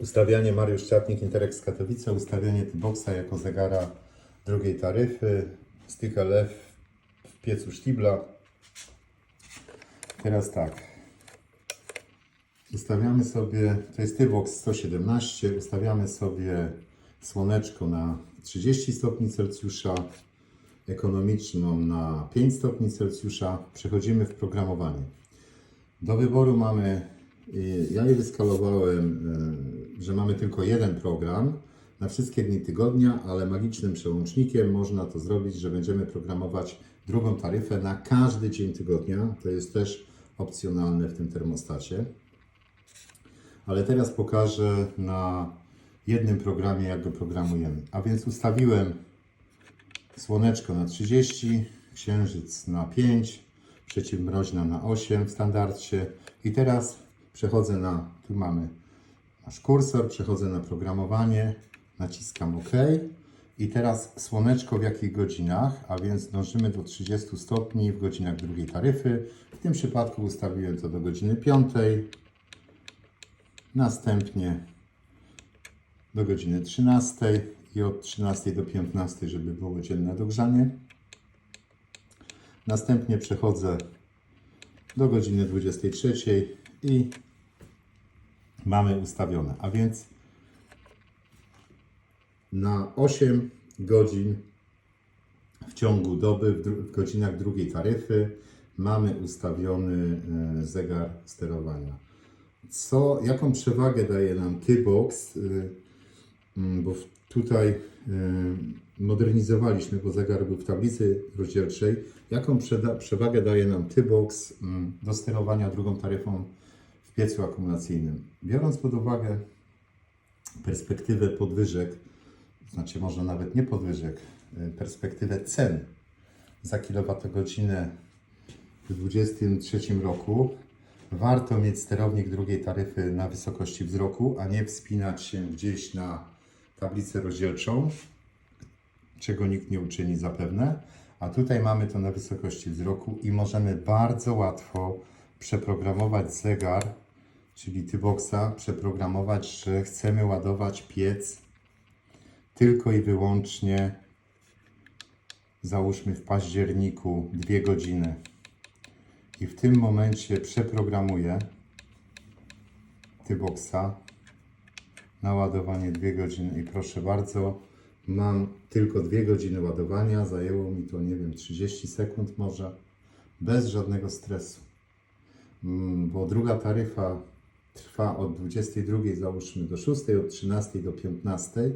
Ustawianie Mariusz Czapnik, Interex Katowice, ustawienie T-Boxa jako zegara drugiej taryfy, styk LF w piecu Sztibla. Teraz tak, ustawiamy sobie, to jest T-Box 117, ustawiamy sobie słoneczko na 30 stopni Celsjusza, ekonomiczną na 5 stopni Celsjusza, przechodzimy w programowanie. Do wyboru mamy, y, ja je wyskalowałem, y, że mamy tylko jeden program na wszystkie dni tygodnia, ale magicznym przełącznikiem można to zrobić, że będziemy programować drugą taryfę na każdy dzień tygodnia. To jest też opcjonalne w tym termostacie. Ale teraz pokażę na jednym programie, jak go programujemy. A więc ustawiłem Słoneczko na 30, Księżyc na 5, przeciwmroźna na 8 w standardzie. I teraz przechodzę na, tu mamy nasz kursor, przechodzę na programowanie, naciskam OK. I teraz słoneczko w jakich godzinach, a więc dążymy do 30 stopni w godzinach drugiej taryfy. W tym przypadku ustawiłem to do godziny 5. Następnie do godziny 13 i od 13 do 15, żeby było dzienne dogrzanie. Następnie przechodzę do godziny 23 i mamy ustawione, a więc na 8 godzin w ciągu doby, w, godzinach drugiej taryfy mamy ustawiony e, zegar sterowania. Co, jaką przewagę daje nam T-Box? Mm, bo tutaj y, modernizowaliśmy, bo zegar był w tablicy rozdzielczej. Jaką przewagę daje nam T-Box do sterowania drugą taryfą piecu akumulacyjnym? Biorąc pod uwagę perspektywę podwyżek, znaczy może nawet nie podwyżek, y, perspektywę cen za kilowatogodzinę w 2023 roku, warto mieć sterownik drugiej taryfy na wysokości wzroku, a nie wspinać się gdzieś na tablicę rozdzielczą, czego nikt nie uczyni zapewne. A tutaj mamy to na wysokości wzroku i możemy bardzo łatwo przeprogramować zegar, czyli T-Boxa, przeprogramować, że chcemy ładować piec tylko i wyłącznie załóżmy w październiku dwie godziny. I w tym momencie przeprogramuję T-Boxa na ładowanie 2 godziny i proszę bardzo, mam tylko 2 godziny ładowania, zajęło mi to, nie wiem, 30 sekund może, bez żadnego stresu. Mm, Bo druga taryfa trwa od 22 załóżmy do 6, od 13 do 15,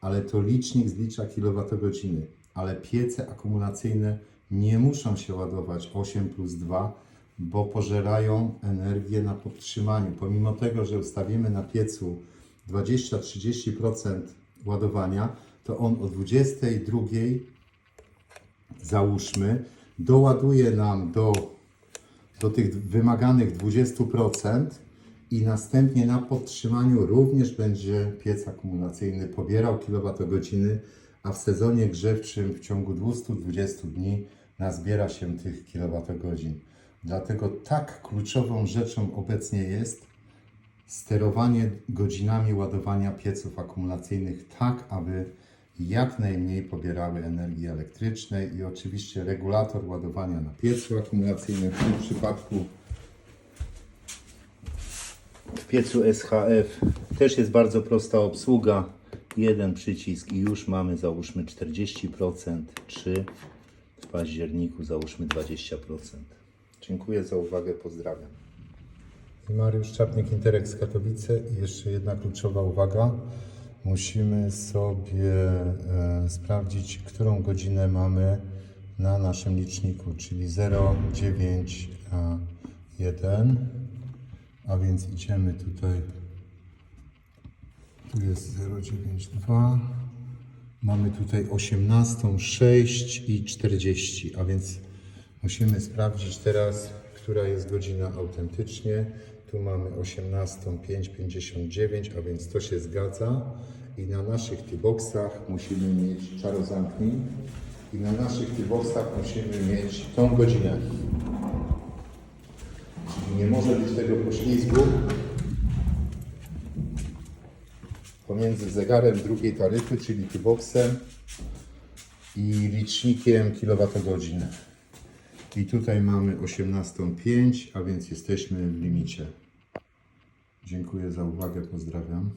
ale to licznik zlicza kilowatogodziny, ale piece akumulacyjne nie muszą się ładować 8 plus 2, bo pożerają energię na podtrzymaniu. Pomimo tego, że ustawimy na piecu 20-30% ładowania, to on o 22 załóżmy doładuje nam do, do tych wymaganych 20% i następnie na podtrzymaniu również będzie piec akumulacyjny pobierał kilowatogodziny, a w sezonie grzewczym w ciągu 220 dni nazbiera się tych kilowatogodzin. Dlatego tak kluczową rzeczą obecnie jest sterowanie godzinami ładowania pieców akumulacyjnych tak, aby jak najmniej pobierały energii elektrycznej i oczywiście regulator ładowania na piecu akumulacyjnym w tym przypadku piecu SHF też jest bardzo prosta obsługa. Jeden przycisk i już mamy załóżmy 40%, czy w październiku załóżmy 20%. Dziękuję za uwagę, pozdrawiam. Mariusz Czapnik, Interex Katowice i jeszcze jedna kluczowa uwaga. Musimy sobie e, sprawdzić, którą godzinę mamy na naszym liczniku, czyli 091, a więc idziemy tutaj, tu jest 092, mamy tutaj 18, 6 i 40, a więc musimy sprawdzić teraz, która jest godzina autentycznie. Tu mamy 18.5.59, a więc to się zgadza. I na naszych T-boxach musimy mieć czarozamknij. I na naszych T-boxach musimy mieć tą godzinę. Nie może być tego poślizgu. pomiędzy zegarem drugiej taryfy, czyli Tuboxem i licznikiem kilowatogodzin. I tutaj mamy 18.05, a więc jesteśmy w limicie. Dziękuję za uwagę, pozdrawiam.